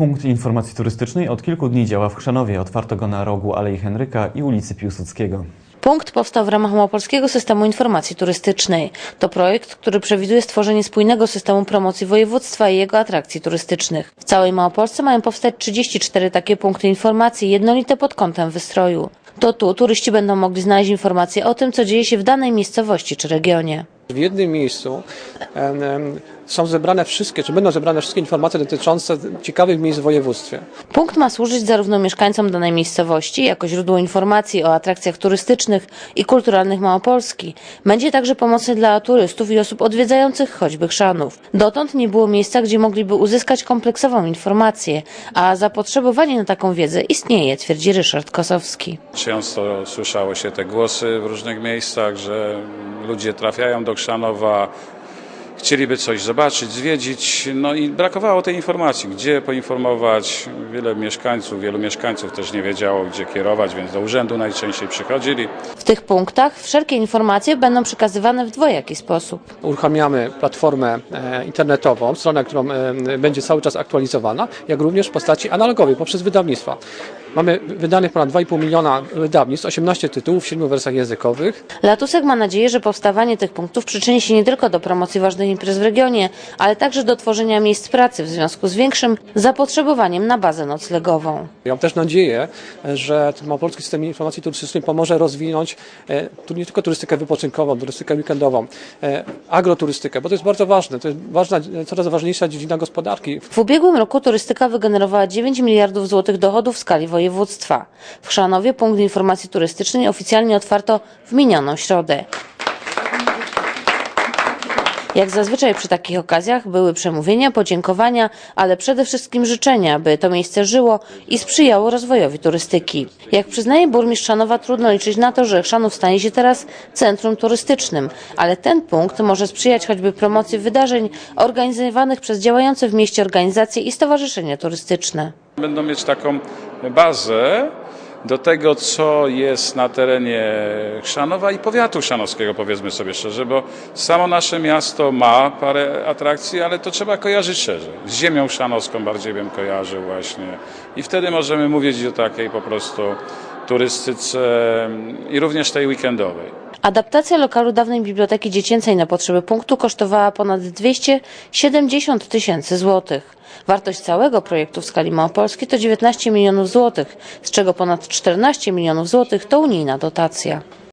Punkt informacji turystycznej od kilku dni działa w Chrzanowie. Otwarto go na rogu Alei Henryka i ulicy Piłsudskiego. Punkt powstał w ramach Małopolskiego Systemu Informacji Turystycznej. To projekt, który przewiduje stworzenie spójnego systemu promocji województwa i jego atrakcji turystycznych. W całej Małopolsce mają powstać 34 takie punkty informacji, jednolite pod kątem wystroju. To tu turyści będą mogli znaleźć informacje o tym, co dzieje się w danej miejscowości czy regionie. W jednym miejscu są zebrane wszystkie, czy będą zebrane wszystkie informacje dotyczące ciekawych miejsc w województwie. Punkt ma służyć zarówno mieszkańcom danej miejscowości jako źródło informacji o atrakcjach turystycznych i kulturalnych Małopolski. Będzie także pomocny dla turystów i osób odwiedzających choćby Chrzanów. Dotąd nie było miejsca, gdzie mogliby uzyskać kompleksową informację, a zapotrzebowanie na taką wiedzę istnieje, twierdzi Ryszard Kosowski. Często słyszało się te głosy w różnych miejscach, że ludzie trafiają do Krzanowa, chcieliby coś zobaczyć, zwiedzić, no i brakowało tej informacji, gdzie poinformować. Wiele mieszkańców, wielu mieszkańców też nie wiedziało, gdzie kierować, więc do urzędu najczęściej przychodzili. W tych punktach wszelkie informacje będą przekazywane w dwojaki sposób. Uruchamiamy platformę e, internetową, stronę, którą e, będzie cały czas aktualizowana, jak również w postaci analogowej poprzez wydawnictwa. Mamy wydanych ponad 2,5 miliona wydawnictw, 18 tytułów w 7 wersjach językowych. Latusek ma nadzieję, że powstawanie tych punktów przyczyni się nie tylko do promocji ważnych imprez w regionie, ale także do tworzenia miejsc pracy w związku z większym zapotrzebowaniem na bazę noclegową. Ja mam też nadzieję, że ten Małopolski System Informacji Turystycznej pomoże rozwinąć e, tu nie tylko turystykę wypoczynkową, turystykę weekendową, e, agroturystykę, bo to jest bardzo ważne, to jest ważna, coraz ważniejsza dziedzina gospodarki. W ubiegłym roku turystyka wygenerowała 9 miliardów złotych dochodów w skali województwa. W Chrzanowie punkt informacji turystycznej oficjalnie otwarto w minioną środę. Jak zazwyczaj przy takich okazjach były przemówienia, podziękowania, ale przede wszystkim życzenia, by to miejsce żyło i sprzyjało rozwojowi turystyki. Jak przyznaje burmistrz Chrzanowa, trudno liczyć na to, że Chrzanów stanie się teraz centrum turystycznym, ale ten punkt może sprzyjać choćby promocji wydarzeń organizowanych przez działające w mieście organizacje i stowarzyszenia turystyczne. Będą mieć taką bazę do tego, co jest na terenie Chrzanowa i powiatu chrzanowskiego, powiedzmy sobie szczerze, bo samo nasze miasto ma parę atrakcji, ale to trzeba kojarzyć szerzej. Z ziemią chrzanowską bardziej bym kojarzył właśnie. I wtedy możemy mówić o takiej po prostu turystyce i również tej weekendowej. Adaptacja lokalu dawnej biblioteki dziecięcej na potrzeby punktu kosztowała ponad 270 tysięcy złotych. Wartość całego projektu w skali Małopolski to 19 milionów złotych, z czego ponad 14 milionów złotych to unijna dotacja.